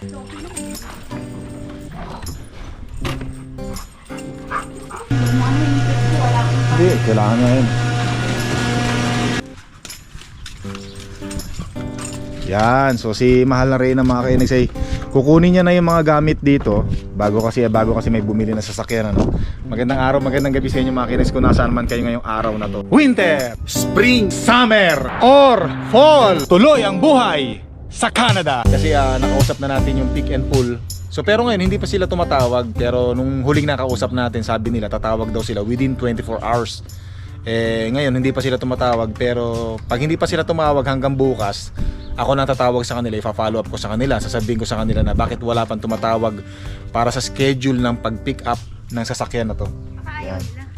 Hindi, kailangan na yun. Yan, so si Mahal na Reyna mga kainis ay kukunin niya na yung mga gamit dito bago kasi bago kasi may bumili na sasakyan ano. Magandang araw, magandang gabi sa inyo mga kainis kung nasaan man kayo ngayong araw na to. Winter, spring, summer, or fall. Tuloy ang buhay sa Canada. Kasi ah, nakausap na natin yung pick and pull. So pero ngayon hindi pa sila tumatawag pero nung huling nakausap natin sabi nila tatawag daw sila within 24 hours. Eh, ngayon hindi pa sila tumatawag pero pag hindi pa sila tumawag hanggang bukas, ako na tatawag sa kanila, ifa-follow up ko sa kanila, sasabihin ko sa kanila na bakit wala pang tumatawag para sa schedule ng pag-pick up ng sasakyan na to. Ayaw nila.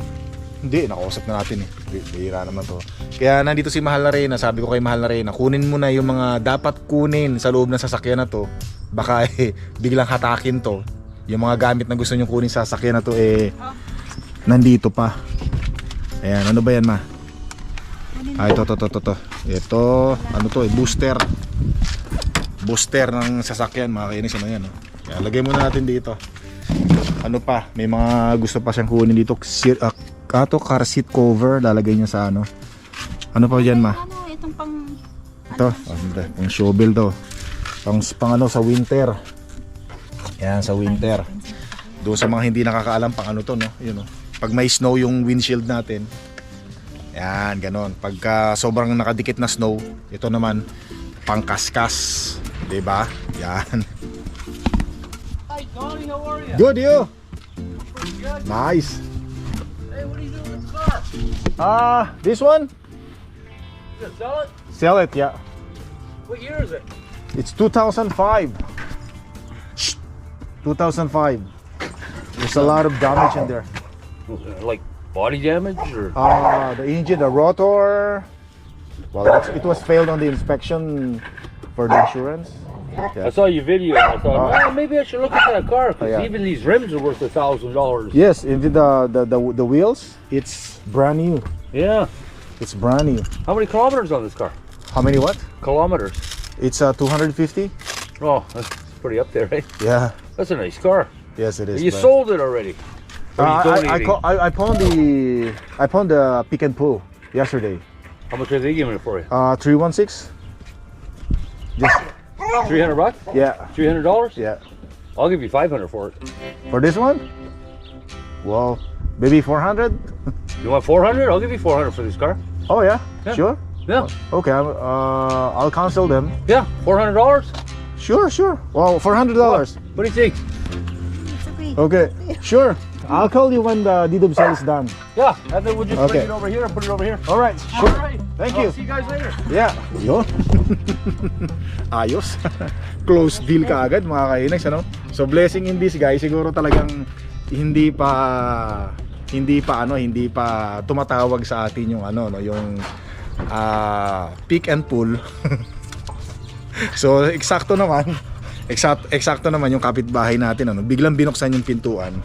Hindi, nakausap na natin eh. Bi- Bihira naman to. Kaya nandito si Mahal na Reyna, sabi ko kay Mahal na Reyna, kunin mo na yung mga dapat kunin sa loob ng sasakyan na to. Baka eh, biglang hatakin to. Yung mga gamit na gusto nyo kunin sa sasakyan na to eh, nandito pa. Ayan, ano ba yan ma? Ah, ito, to, to, to, to. Ito, ano to eh, booster. Booster ng sasakyan, mga kainis ano yan. Oh. Kaya lagay muna natin dito. Ano pa, may mga gusto pa siyang kunin dito. Seat, uh, ato, car seat cover, lalagay niya sa ano. Ano pa dyan ma? Ano, itong pang... Ito, oh, hindi, pang shovel to. Pang, pang ano, sa winter. Yan, sa winter. Doon sa mga hindi nakakaalam pang ano to, no? Yun, no? Pag may snow yung windshield natin, yan, ganon. Pagka sobrang nakadikit na snow, ito naman, pang kaskas. 'Di ba? Yan. Hi, Tony. How are you? Good, you? Nice. Hey, what are you doing with this car? Ah, this one? You gonna sell it? Sell it, yeah. What year is it? It's 2005. 2005. There's a lot of damage in there. Like body damage or? Uh, the engine, the rotor. Well, it was failed on the inspection for the insurance. I saw your video. and I thought, Oh. well, maybe I should look at that car because Yeah. even these rims are worth a thousand dollars. Yes, even the, the the the wheels, it's brand new. Yeah. It's brand new. How many kilometers on this car? How many what? Kilometers. It's uh 250. Oh, that's pretty up there, right? Yeah. That's a nice car. Yes, it is. you sold it already. Uh, I, I, I, I pawned the I pawned the pick and pull yesterday. How much are they giving it for you? Uh, three one six. Three hundred bucks? yeah, Three hundred dollars? yeah. I'll give you five hundred for it. For this one, well, maybe four hundred. You want four hundred? I'll give you four hundred for this car. Oh yeah, Yeah. sure. Yeah. Okay, I'm, uh, I'll cancel them. Yeah. Four hundred dollars. Sure, sure. Well, four hundred dollars. What do you think? Okay. Sure. I'll call you when the deed of sale is done. Yeah, and then we'll just Okay. bring it over here and put it over here. All right, sure. right. Thank I'll you. See you guys later. Yeah. Yun. Ayos. Close deal ka agad mga kainags ano. So blessing in disguise siguro talagang hindi pa hindi pa ano, hindi pa tumatawag sa atin yung ano no, yung ah pick and pull. so eksakto naman. Eksakto, eksakto naman yung kapitbahay natin ano. Biglang binuksan yung pintuan.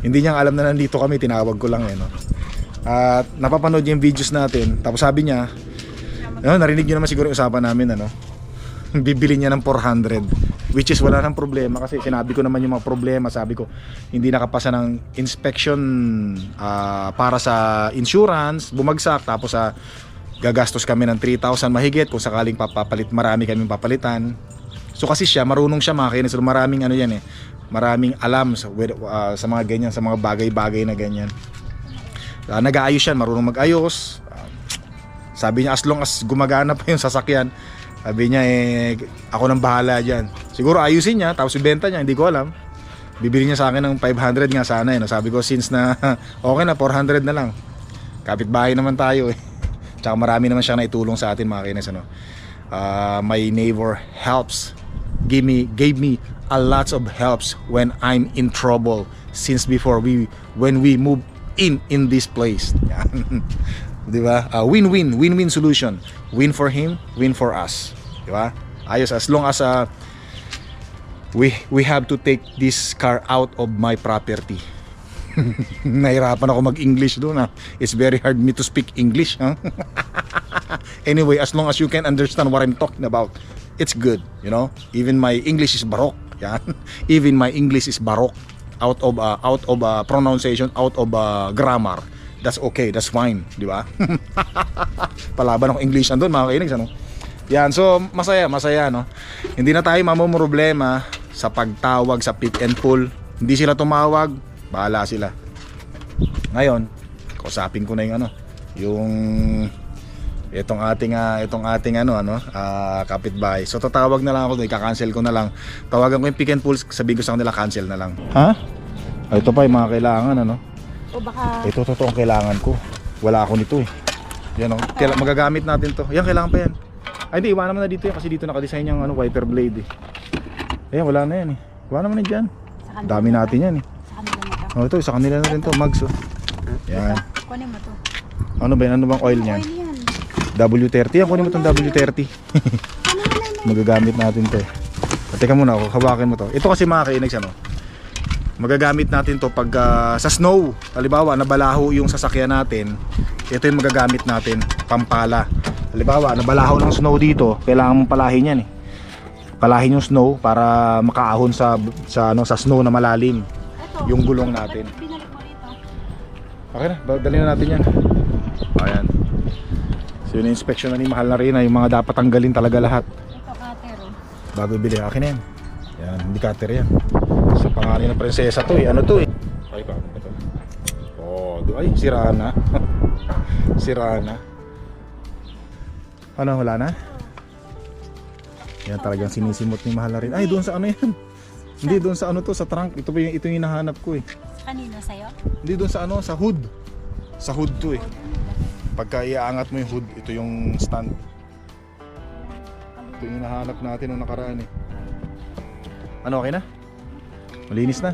Hindi niya alam na nandito kami, tinawag ko lang eh no. At napapanood niya yung videos natin. Tapos sabi niya, ano, narinig niyo naman siguro yung usapan namin ano. Bibili niya ng 400 which is wala nang problema kasi sinabi ko naman yung mga problema sabi ko hindi nakapasa ng inspection ah, para sa insurance bumagsak tapos sa gagastos kami ng 3,000 mahigit kung sakaling papapalit marami kaming papalitan so kasi siya marunong siya makinis so maraming ano yan eh maraming alam sa, with- ah, sa mga ganyan sa mga bagay-bagay na ganyan Ah, nag-aayos yan marunong mag-ayos. Ah, sabi niya as long as gumagana pa yung sasakyan sabi niya eh ako nang bahala dyan. Siguro ayusin niya tapos ibenta niya hindi ko alam. Bibili niya sa akin ng 500 nga sana eh. Sabi ko since na okay na 400 na lang. Kapitbahay naman tayo eh. Tsaka marami naman siya na itulong sa atin mga kinis ano. Ah, my neighbor helps. Give me gave me a lots of helps when I'm in trouble since before we when we move in in this place di ba Ah, win-win win-win solution win for him win for us di ba ayos as long as uh, we we have to take this car out of my property nahirapan ako mag-English doon ha. It's very hard me to speak English ha. anyway, as long as you can understand what I'm talking about, it's good, you know. Even my English is baroque. Yan. Even my English is baroque out of uh, out of uh, pronunciation, out of uh, grammar. That's okay, that's fine, di ba? Palaban ng English andun, mga kainis, ano? Yan, so masaya, masaya, no? Hindi na tayo mamumroblema sa pagtawag sa pick and pull. Hindi sila tumawag, bahala sila. Ngayon, kausapin ko na yung ano, yung itong ating ah, itong ating ano ano ah, kapitbahay. So tatawag na lang ako, i-cancel ko na lang. Tawagan ko yung pick and pull, sabihin ko sa kanila cancel na lang. Ha? Ah, ito pa yung mga kailangan ano. O baka Ito totoong kailangan ko. Wala ako nito eh. Yan oh. Kaila- magagamit natin to. Yan kailangan pa yan. Ay hindi, iwanan mo na dito yan kasi dito nakadesign yung ano, wiper blade eh. Ayan, wala na yan eh. Iwanan mo na kanila Dami na natin yan eh. to. Sa kanila na to. Oh, ito, sa kanila na rin to, mags oh. Yan. Kunin mo to. Ano ba yan? Ano bang oil niyan? Oil yan. W30. Yan, kunin mo tong W30. Ano na na? Magagamit natin to eh. Teka muna, ako, hawakin mo to. Ito kasi mga kainags ano. Magagamit natin to pag ah, sa snow. Halimbawa, nabalaho yung sasakyan natin. Ito yung magagamit natin, pampala. Halimbawa, nabalaho ng snow dito, kailangan mong palahin yan eh. Palahin yung snow para makaahon sa sa ano sa snow na malalim. Yung gulong natin. Okay na, dali na natin yan. Ayan. So yun inspection na ni Mahal na rin yung mga dapat tanggalin talaga lahat. Ito cutter oh. Bago bili, akin na yan. Yan, hindi cutter yan. Sa pangalan ng prinsesa to eh. Ano to eh? Ay, paano ba to? Oh, do ay, sira na. sira na. Ano, wala na? Yan talagang sinisimot ni Mahal na rin. Ay, doon sa ano yan? Hindi, doon sa ano to, sa trunk. Ito pa yung, ito yung hinahanap ko eh. Kanino sa'yo? Hindi doon sa ano, sa hood. Sa hood to eh. Pagka iaangat mo yung hood, ito yung stand. Ito yung hinahanap natin nung nakaraan eh. Ano, okay na? Malinis na?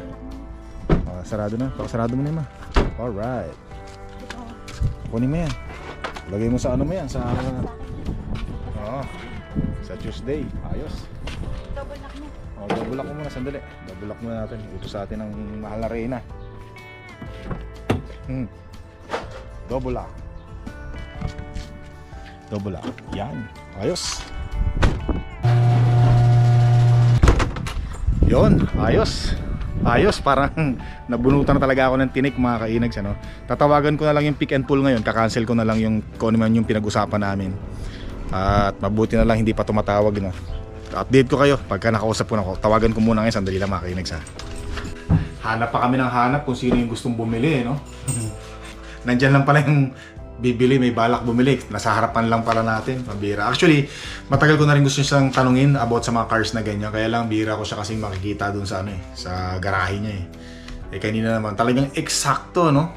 Ah, sarado na. Pakasarado mo na yun ma. Alright. Kunin mo yan. Lagay mo sa ano mo yan, sa... Oo. sa Tuesday. Ayos. Double lock mo. Oh, double lock mo muna, sandali. Double lock muna natin. Ito sa atin ang mahal na reyna. Hmm. Double lock. Double lock. Yan. Ayos. Yon, ayos. Ayos, parang nabunutan na talaga ako ng tinik mga kainags ano. Tatawagan ko na lang yung pick and pull ngayon, kakancel ko na lang yung kung ano man yung pinag-usapan namin. At mabuti na lang hindi pa tumatawag no. Update ko kayo pagka nakausap ko na ako. Tawagan ko muna ngayon, sandali lang mga kainags ha. Hanap pa kami ng hanap kung sino yung gustong bumili no. Nandyan lang pala yung bibili, may balak bumili. Nasa harapan lang pala natin, mabira. Actually, matagal ko na rin gusto siyang tanungin about sa mga cars na ganyan. Kaya lang, bira ko siya kasing makikita dun sa ano eh, sa garahe niya eh. Eh kanina naman, talagang eksakto no.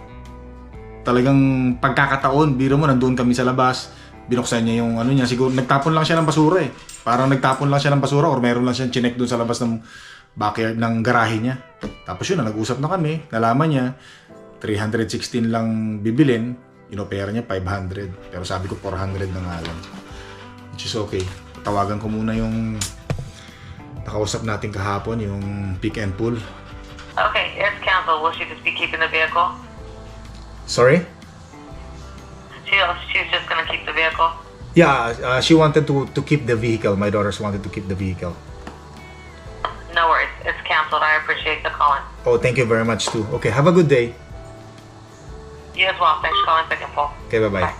Talagang pagkakataon, biro mo, nandun kami sa labas, binuksan niya yung ano niya, siguro nagtapon lang siya ng basura eh. Parang nagtapon lang siya ng basura or meron lang siyang chinek dun sa labas ng backyard ng garahe niya. Tapos yun, nag-usap na kami, nalaman niya, 316 lang bibilin, inopera niya 500. Pero sabi ko 400 na nga lang. Which is okay. Tawagan ko muna yung nakausap natin kahapon, yung pick and pull. Okay, it's council. Will she just be keeping the vehicle? Sorry? She, she's just gonna keep the vehicle? Yeah, uh, she wanted to to keep the vehicle. My daughters wanted to keep the vehicle. No worries. It's canceled. I appreciate the calling. Oh, thank you very much too. Okay, have a good day. You as well. Thanks for calling Pick and Pull. Okay, bye-bye.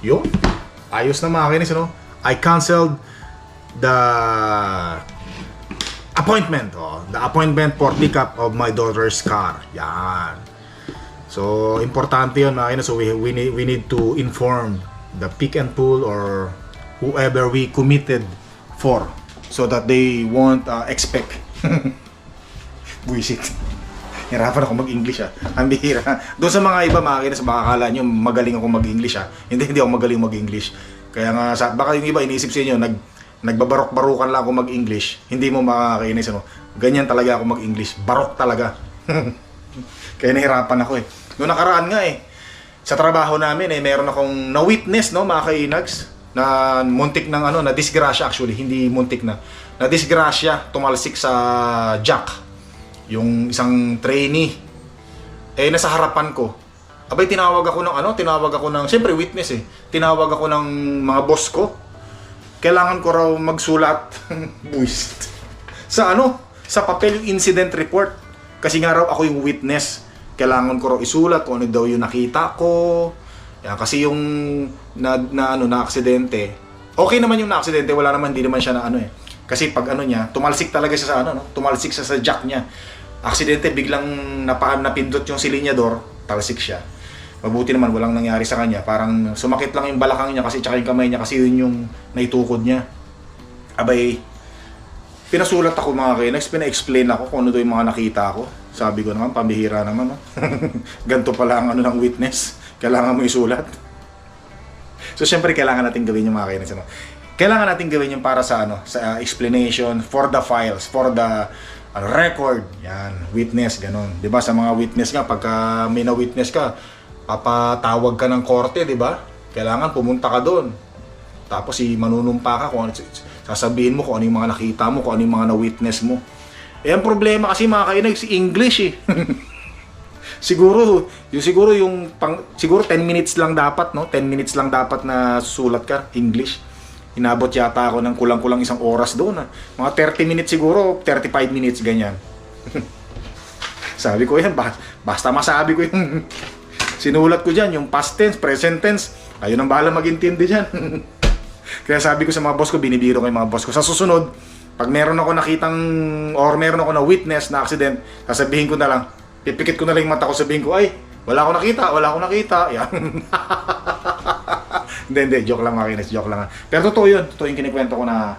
Yun. Ayos na mga kinis, ano? I canceled the appointment. Oh, the appointment for pickup of my daughter's car. Yan. So, importante yun mga kinis. So, we, we, need, we need to inform the pick and pull or whoever we committed for so that they won't uh, expect. Buisit. Hirapan ako mag-English ah. Ang bihira. Doon sa mga iba mga kinis, baka akala nyo magaling ako mag-English ah. Hindi, hindi ako magaling mag-English. Kaya nga, sa, baka yung iba iniisip sa inyo, nag, nagbabarok-barukan lang ako mag-English. Hindi mo makakainis ano. Ganyan talaga ako mag-English. Barok talaga. Kaya nahirapan ako eh. Noong nakaraan nga eh, sa trabaho namin eh, meron akong na-witness no, mga kainags, na muntik ng ano, na disgrasya actually, hindi muntik na. Na disgrasya, tumalsik sa jack yung isang trainee. Eh nasa harapan ko. Abay tinawag ako ng ano tinawag ako ng siyempre witness eh. Tinawag ako ng mga boss ko. Kailangan ko raw magsulat buwist sa ano? Sa papel yung incident report. Kasi nga raw ako yung witness. Kailangan ko raw isulat kung ano daw yung nakita ko. Yan, kasi yung na, na ano na aksidente okay naman yung na aksidente wala naman hindi naman siya na ano eh. Kasi pag ano niya tumalsik talaga siya sa ano no? tumalsik siya sa jack niya aksidente biglang napa, napindot yung silinyador talsik siya Mabuti naman walang nangyari sa kanya. Parang sumakit lang yung balakang niya kasi tsaka yung kamay niya kasi yun yung naitukod niya. Abay, pinasulat ako mga kainex, pina-explain ako kung ano daw yung mga nakita ko. Sabi ko naman, pambihira naman. No? Ganto pala ang ano ng witness. Kailangan mo isulat. So syempre kailangan natin gawin yung mga kainex. Ano? Kailangan natin gawin yung para sa ano, sa explanation for the files, for the record. Yan, witness, ganun. 'Di ba sa mga witness nga pagka may na witness ka, papatawag ka ng korte, 'di ba? Kailangan pumunta ka doon. Tapos si manunumpa ka kung ano, sasabihin mo kung ano yung mga nakita mo, kung ano yung mga na-witness mo. Eh ang problema kasi mga kainig, si English eh. siguro, yung siguro yung pang, siguro 10 minutes lang dapat, no? 10 minutes lang dapat na sulat ka English. Inabot yata ako ng kulang-kulang isang oras doon. ah. Mga 30 minutes siguro, 35 minutes ganyan. Sabi ko yan, ba- basta masabi ko yung sinulat ko dyan, yung past tense, present tense, kayo nang bahala mag-intindi dyan. Kaya sabi ko sa mga boss ko, binibiro ko yung mga boss ko. Sa susunod, pag meron ako nakitang or meron ako na witness na accident, sasabihin ko na lang, pipikit ko na lang yung mata ko, sabihin ko, ay, wala akong nakita, wala akong nakita. Yan. Hindi, hindi, joke lang mga kinis, joke lang. Pero totoo yun, totoo yung kinikwento ko na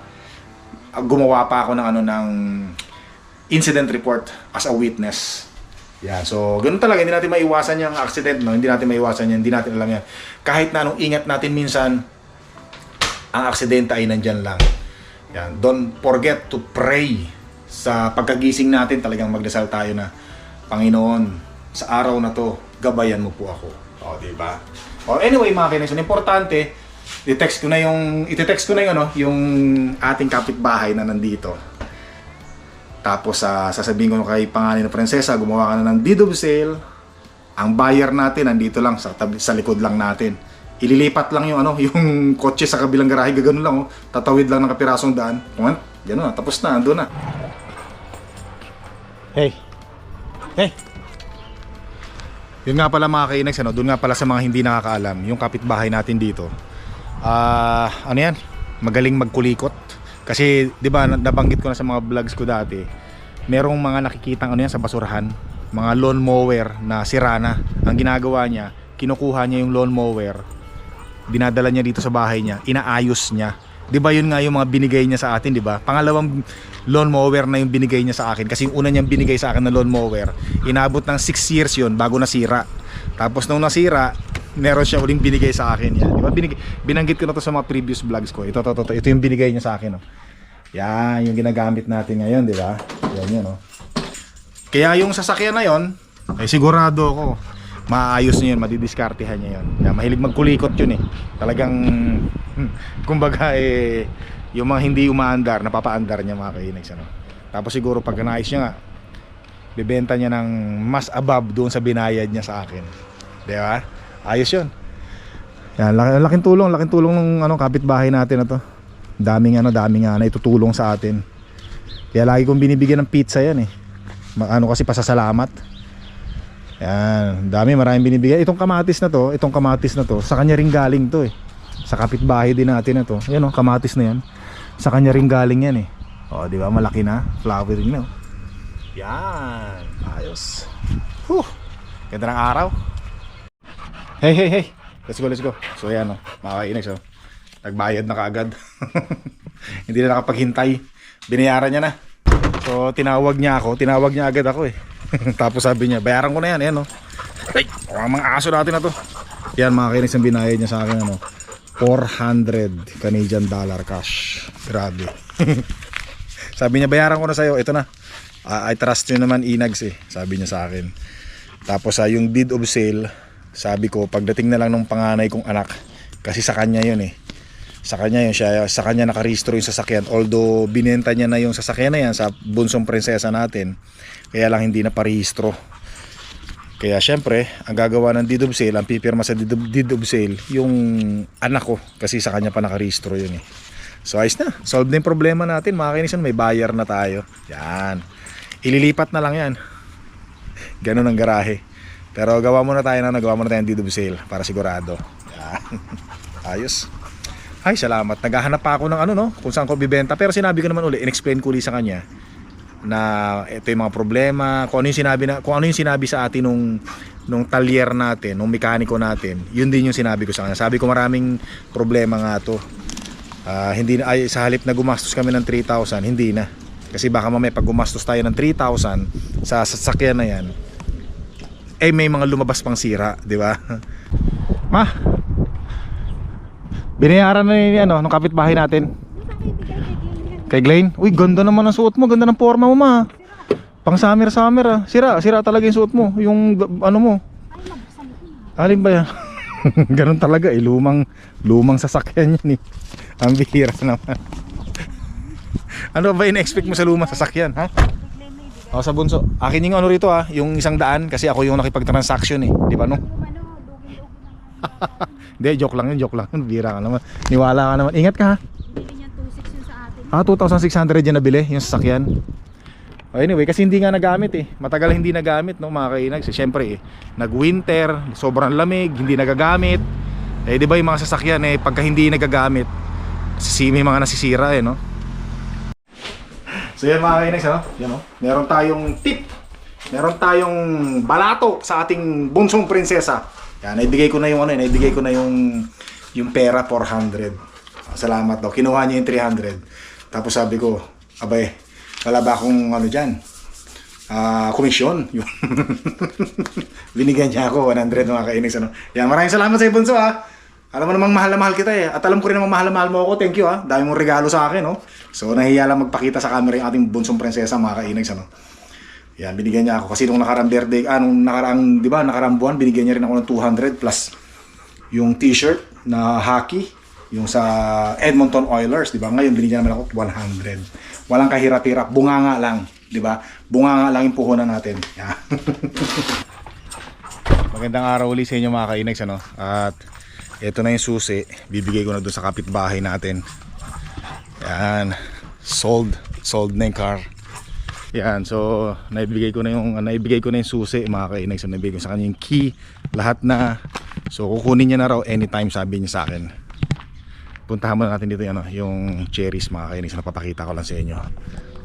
gumawa pa ako ng ano ng incident report as a witness. Yan. So, ganun talaga. Hindi natin maiwasan yung accident, no? Hindi natin maiwasan yan. Hindi natin alam yan. Kahit na anong ingat natin minsan, ang aksidente ay nandyan lang. Yan. Don't forget to pray sa pagkagising natin. Talagang magdasal tayo na, Panginoon, sa araw na to, gabayan mo po ako. O, di ba? O, anyway, mga kinex, importante, i-text ko na yung, iti-text ko na yung, ano, yung ating kapitbahay na nandito. Tapos sa sasabihin ko kay pangalan na prinsesa, gumawa ka na ng deed of sale. Ang buyer natin nandito lang sa tabi, sa likod lang natin. Ililipat lang yung ano, yung kotse sa kabilang garahe, ganoon lang oh. Tatawid lang ng kapirasong daan. Kung ano, ganoon na, tapos na, ando na. Hey. Hey. Yun nga pala mga kainags, ano, doon nga pala sa mga hindi nakakaalam, yung kapitbahay natin dito. Ah, ano yan? Magaling magkulikot. Kasi 'di ba nabanggit ko na sa mga vlogs ko dati, merong mga nakikitang ano yan sa basurahan, mga lawn mower na sira na. Ang ginagawa niya, kinukuha niya yung lawn mower, dinadala niya dito sa bahay niya, inaayos niya. 'Di ba yun nga yung mga binigay niya sa atin, 'di ba? Pangalawang lawn mower na yung binigay niya sa akin kasi yung una niyang binigay sa akin na lawn mower, inabot ng 6 years yun bago nasira. Tapos nung nasira, meron siya uling binigay sa akin yan. Di ba? Binig, binanggit ko na to sa mga previous vlogs ko. Ito, to, to, to. Ito yung binigay niya sa akin. Oh. Yan, yung ginagamit natin ngayon, di ba? Yan yun, oh. Kaya yung sasakyan na yon, ay sigurado ako, maayos niya yun, madidiskartehan niya yun. Yan, mahilig magkulikot yun eh. Talagang, hmm, kumbaga eh, yung mga hindi umaandar, napapaandar niya mga kainags. Ano? Tapos siguro pag naayos niya nga, bibenta niya ng mas above doon sa binayad niya sa akin. Di ba? Ayos yun. Yan, laki, laking tulong, laking tulong ng ano, kapitbahay natin na to. Daming ano, daming ano, itutulong sa atin. Kaya lagi kong binibigyan ng pizza yan eh. Ano kasi pasasalamat. Yan, dami maraming binibigyan. Itong kamatis na to, itong kamatis na to, sa kanya rin galing to eh. Sa kapitbahay din natin na to. Yan oh, kamatis na yan. Sa kanya rin galing yan eh. O, di ba? Malaki na. Flowering na. oh. Yan. Ayos. Whew. Ganda araw. Hey, hey, hey. Let's go, let's go. So yan o, mga kainex o. Nagbayad na kaagad. Hindi na nakapaghintay. Binayaran niya na. So tinawag niya ako, tinawag niya agad ako eh. Tapos sabi niya, bayaran ko na yan, yan o. Ay, ang mga aso natin na to. Yan mga kainex ang binayad niya sa akin ano. 400 Canadian dollar cash. Grabe. sabi niya, bayaran ko na sa'yo. Ito na. Ah, I trust you naman Inags eh. Sabi niya sa akin. Tapos sa yung deed of sale, sabi ko pagdating na lang ng panganay kong anak kasi sa kanya yun eh. Sa kanya yun siya, sa kanya nakarehistro yung sasakyan. Although binenta niya na yung sasakyan na yan sa bunsong prinsesa natin, kaya lang hindi na parehistro. Kaya syempre, ang gagawa ng deed of sale, ang pipirma sa deed of, sale, yung anak ko kasi sa kanya pa nakarehistro yun eh. So ayos na. Solve na yung problema natin. Mga may buyer na tayo. Yan. Ililipat na lang yan. Ganun ang garahe. Pero gawa muna tayo na nagawa muna tayo ng deed of sale para sigurado. Yan. Ayos. Ay, salamat. Naghahanap pa ako ng ano no, kung saan ko bibenta. Pero sinabi ko naman uli, in-explain ko uli sa kanya na ito yung mga problema, kung ano yung sinabi na kung ano yung sinabi sa atin nung nung talyer natin, nung mekaniko natin. Yun din yung sinabi ko sa kanya. Sabi ko maraming problema nga to. Ah, hindi na ay sa halip na gumastos kami ng 3,000, hindi na. Kasi baka mamaya pag gumastos tayo ng 3,000 sa sasakyan na yan, eh may mga lumabas pang sira, di ba? Ma, binayaran na ni ano, nung kapitbahay natin. Kay Glenn? Uy, ganda naman ang suot mo. Ganda ng forma mo, ma. Pang summer summer ah. Sira, sira talaga yung suot mo. Yung ano mo. Alin ba yan? Ganun talaga eh. Lumang, lumang sasakyan yan eh. Ang bihira naman. ano ba in-expect mo sa lumang sasakyan, ha? O sa bunso. Akin yung ano rito ah, yung isang daan kasi ako yung nakipag-transaction eh. Di ba no? Hindi, joke lang yun, joke lang yun. Bira ka naman. Niwala ka naman. Ingat ka ha. Bili niya 2.6 yun sa atin. Ah, 2,600 yan nabili, yung sasakyan. Oh, anyway, kasi hindi nga nagamit eh. Matagal hindi nagamit, no, mga kainag. So, syempre, eh, nag-winter, sobrang lamig, hindi nagagamit. Eh, di ba yung mga sasakyan, eh, pagka hindi nagagamit, si may mga nasisira, eh, no? So, yan mga kainag, ano? Yan, oh. Meron tayong tip. Meron tayong balato sa ating bunsong prinsesa. Yan, naibigay ko na yung ano, eh, naibigay ko na yung yung pera 400. Ah, Salamat daw. Kinuha niya yung 300. Tapos sabi ko, abay, wala ba akong ano dyan? Ah, komisyon. Binigyan niya ako 100 mga kainis. Ano. Yan, maraming salamat sa Bunso ha. Alam mo namang mahal na mahal kita eh. At alam ko rin namang mahal na mahal mo ako. Thank you ha. Dami mong regalo sa akin. No? So nahiya lang magpakita sa camera yung ating bunsong prinsesa mga kainags. Ano? Yan, binigyan niya ako. Kasi nung nakarang birthday, ah, nung nakarang, di ba, nakarang buwan, binigyan niya rin ako ng 200 plus yung t-shirt na hockey, yung sa Edmonton Oilers, di ba? Ngayon binigyan naman ako 100. Walang kahirap-hirap, bunganga lang, di ba? Bunganga lang yung puhunan natin. Yan. Magandang araw ulit sa inyo mga kainags, ano? At ito na yung susi, bibigay ko na doon sa kapitbahay natin. Yan, sold, sold na yung car. Yan, so naibigay ko na yung naibigay ko na yung susi mga kainag. So naibigay ko sa kanya yung key, lahat na. So kukunin niya na raw anytime sabi niya sa akin. Puntahan muna natin dito ano, yung cherries mga. So napapakita ko lang sa inyo.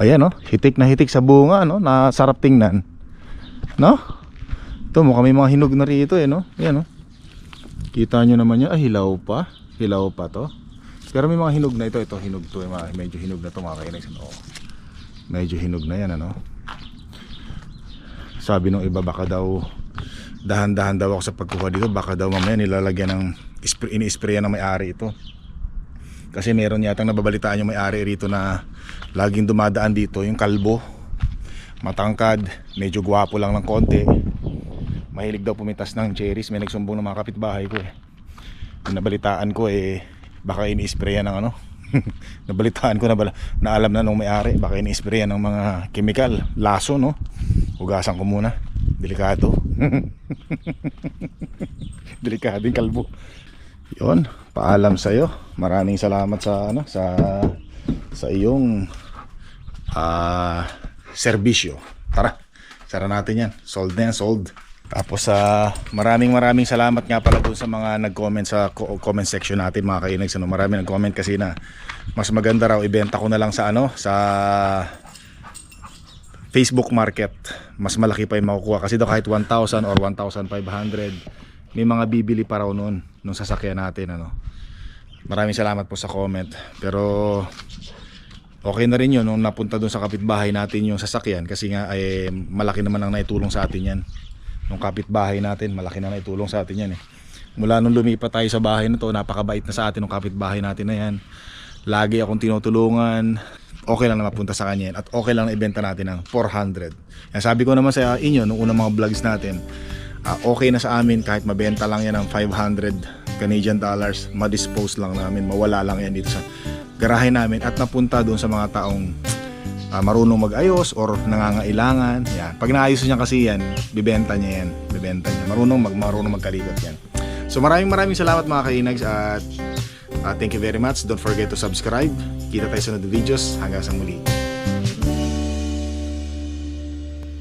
Ayan no, hitik na hitik sa bunga no, na sarap tingnan. No? Ito mukhang may mga hinog na rito eh no. Ayan no. Kita nyo naman yan, ah hilaw pa. Hilaw pa to. Pero may mga hinog na ito, ito hinog to, eh, medyo hinog na to mga kainag. Oh medyo hinog na yan ano sabi nung iba baka daw dahan-dahan daw ako sa pagkuha dito baka daw mamaya nilalagyan ng ispray, ini-sprayan ng may-ari ito kasi meron yatang nababalitaan yung may-ari rito na laging dumadaan dito yung kalbo. Matangkad medyo gwapo lang ng konti. Mahilig daw pumitas ng cherries may nagsumbong ng mga kapitbahay ko eh. Yung nabalitaan ko eh baka ini-sprayan ng ano? Nabalitaan ko na bala na alam na nung may-ari baka ini-sprayan ng mga chemical laso no? Hugasan ko muna. Delikado. Delikado yung kalbo yon paalam sa iyo maraming salamat sa ano sa sa iyong ah serbisyo. Tara sara natin yan. Sold na sold. Tapos sa maraming maraming salamat nga pala doon sa mga nag-comment sa co- comment section natin mga kainags ano marami nag-comment kasi na mas maganda raw ibenta ko na lang sa ano sa Facebook market. Mas malaki pa yung makukuha. Kasi daw kahit 1,000 or 1,500 may mga bibili pa raw noon nung sasakyan natin ano. Maraming salamat po sa comment. Pero okay na rin yun nung napunta doon sa kapitbahay natin yung sasakyan kasi nga ay malaki naman ang naitulong sa atin yan. Nung kapitbahay natin malaki na naitulong sa atin yan eh. Mula nung lumipat tayo sa bahay na to napakabait na sa atin ng kapitbahay natin na yan. Lagi akong tinutulungan. Okay lang na mapunta sa kanya yan at okay lang na ibenta natin ng 400 yan sabi ko naman sa inyo nung unang mga vlogs natin ah, okay na sa amin kahit mabenta lang yan ng 500 Canadian dollars ma-dispose lang namin mawala lang yan dito sa garahe namin at napunta doon sa mga taong ah, marunong mag-ayos or nangangailangan. Yan. Pag naayos niya kasi yan, bibenta niya yan. Bibenta niya. Marunong mag marunong magkalikot yan. So maraming maraming salamat mga kainags at Uh, thank you very much. Don't forget to subscribe. Kita tayo sa sunod videos. Hanggang sa muli.